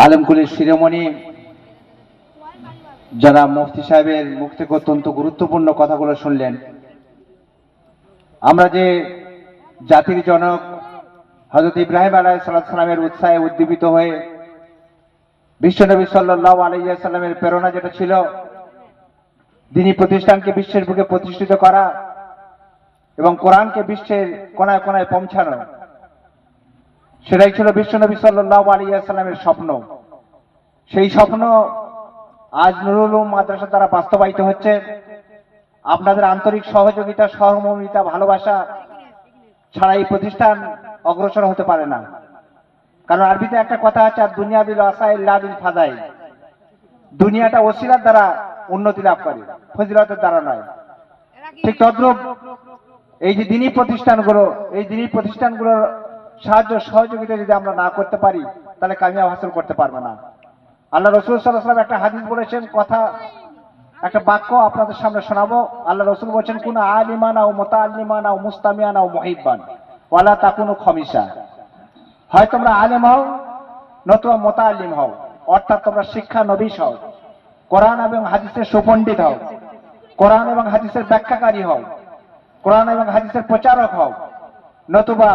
আলমকুলির শিরোমণি, যারা মুফতি সাহেবের মুখ থেকে অত্যন্ত গুরুত্বপূর্ণ কথাগুলো শুনলেন। আমরা যে জাতির জনক হজরত ইব্রাহিম আলাহ সাল্লামের উৎসাহে উদ্দীপিত হয়ে বিশ্বনবী সাল্লাহ আলাইসাল্লামের প্রেরণা যেটা ছিল দিনী প্রতিষ্ঠানকে বিশ্বের বুকে প্রতিষ্ঠিত করা এবং কোরআনকে বিশ্বের কোনায় কোনায় পৌঁছানো। সেটাই ছিল বিশ্ব বিশ্বনবী সাল্লাহ আলিয়াল্লামের স্বপ্ন। সেই স্বপ্ন আজ নুরুল মাদ্রাসা দ্বারা বাস্তবায়িত হচ্ছে। আপনাদের আন্তরিক সহযোগিতা, সহমর্মিতা, ভালোবাসা ছাড়া এই প্রতিষ্ঠান অগ্রসর হতে পারে না। কারণ আরবিতে একটা কথা আছে, আর দুনিয়া বিল আসাইল্লা বিল ফাদাই দুনিয়াটা ওসিলার দ্বারা উন্নতি লাভ করে, ফজিলতের দ্বারা নয়। ঠিক তদ্রুপ এই যে দিনী প্রতিষ্ঠানগুলো, এই দিনী প্রতিষ্ঠানগুলোর সাহায্য সহযোগিতা যদি আমরা না করতে পারি, তাহলে কামিয়াব হাসিল করতে পারবে না। আল্লাহ রসুল সাল্লাহাম একটা হাদিস বলেছেন, কথা, একটা বাক্য আপনাদের সামনে শোনাবো। আল্লাহ রসুল বলছেন, কোন আলিমান ও মোতা আলিমান ও মুস্তামিয়ান ও মহিবান ওয়ালা তা কোনো খমিসা। হয় তোমরা আলেম হও, নতুবা মোতা আলিম হও, অর্থাৎ তোমরা শিক্ষা নবীশ হও, কোরআন এবং হাদিসের সুপণ্ডিত হও, কোরআন এবং হাদিসের ব্যাখ্যাকারী হও, কোরআন এবং হাদিসের প্রচারক হও, নতুবা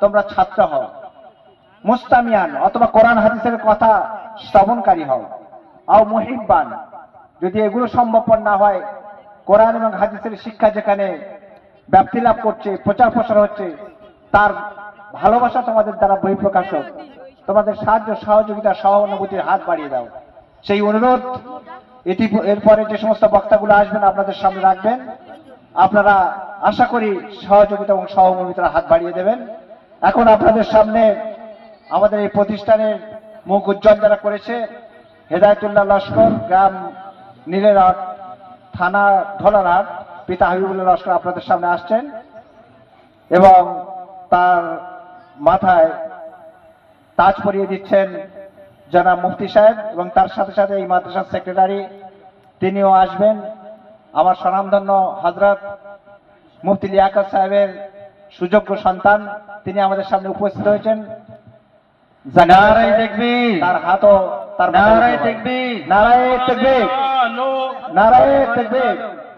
তোমরা ছাত্র হও। মুস্তামিয়ান অথবা কোরআন হাদিসের কথা শ্রবণকারী হও। আও মুহিব্বান, যদি এগুলো সম্ভবপর না হয়, কোরআন এবং হাদিসের শিক্ষা যেখানে ব্যাপ্তি লাভ করছে, প্রচার প্রসার হচ্ছে, তার ভালোবাসা তোমাদের দ্বারা বহিঃপ্রকাশ হোক তোমাদের সাহায্য, সহযোগিতা, সহানুভূতির হাত বাড়িয়ে দাও। সেই অনুরোধ, এটি এরপরে যে সমস্ত বক্তাগুলো আসবেন, আপনাদের সামনে রাখবেন। আপনারা আশা করি সহযোগিতা এবং সহমর্মিতার হাত বাড়িয়ে দেবেন। এখন আপনাদের সামনে আমাদের এই প্রতিষ্ঠানের মুখ উজ্জ্বল যারা করেছে, হেদায়তুল্লাহ লস্কর গ্রাম নীলেরহাট থানা ঢোলারহাট পিতা হাবিবুল্লাহ লস্কর আপনাদের সামনে আসছেন এবং তার মাথায় তাজ পরিয়ে দিচ্ছেন জনাব মুফতি সাহেব এবং তার সাথে সাথে এই মাদ্রাসার সেক্রেটারি তিনিও আসবেন। আমার স্বনামধন্য হজরত মুফতি লিয়াকত সাহেবের সুযোগ্য সন্তান তিনি আমাদের সামনে উপস্থিত হয়েছেন। নারায় তাকবীর তার হাতও তার নারায়। তাকবীর নারায় নারায়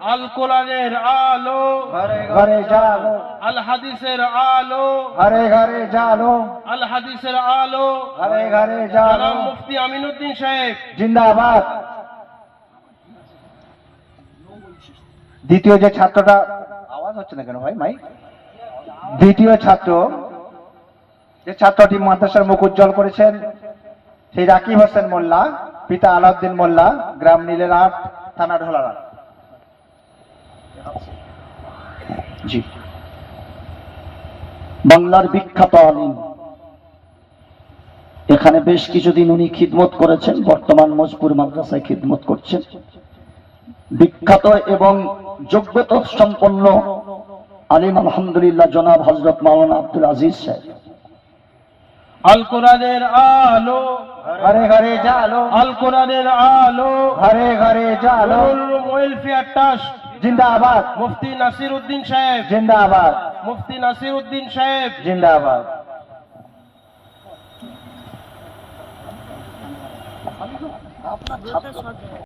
আল কোরআনের আলো। ঘরে জালো। আল হাদিসের আলো। ঘরে ঘরে জালো। আল হাদিসের আলো। ঘরে ঘরে জালো। মুফতি আমিনুদ্দিন সাহেব। জিন্দাবাদ। দ্বিতীয় যে ছাত্রটা আওয়াজ হচ্ছে না কেন ভাই? মাই দ্বিতীয় ছাত্র, যে ছাত্রটি মাদ্রাসার মুখ উজ্জ্বল করেছেন, সেই রাকিব হোসেন মোল্লা, পিতা আলাউদ্দিন মোল্লা, গ্রাম নীলেরহাট থানা ঢোলারহাট জি। বাংলার বিখ্যাত আলিম। এখানে বেশ কিছুদিন উনি খিদমত করেছেন, বর্তমান মজপুর মাদ্রাসায় খিদমত করছেন। বিখ্যাত এবং যোগ্যতা সম্পন্ন আলিম আলহামদুলিল্লাহ জনাব হজরত মাওলানা আব্দুল আজিজ সাহেব। আল কোরআনের আলো। ঘরে ঘরে জালো। আল কোরআনের আলো। ঘরে ঘরে জালো। Welfare trust. জিন্দাবাদ। মুফতি নাসির উদ্দিন সাহেব। জিন্দাবাদ। মুফতি নাসির উদ্দিন সাহেব। জিন্দাবাদ।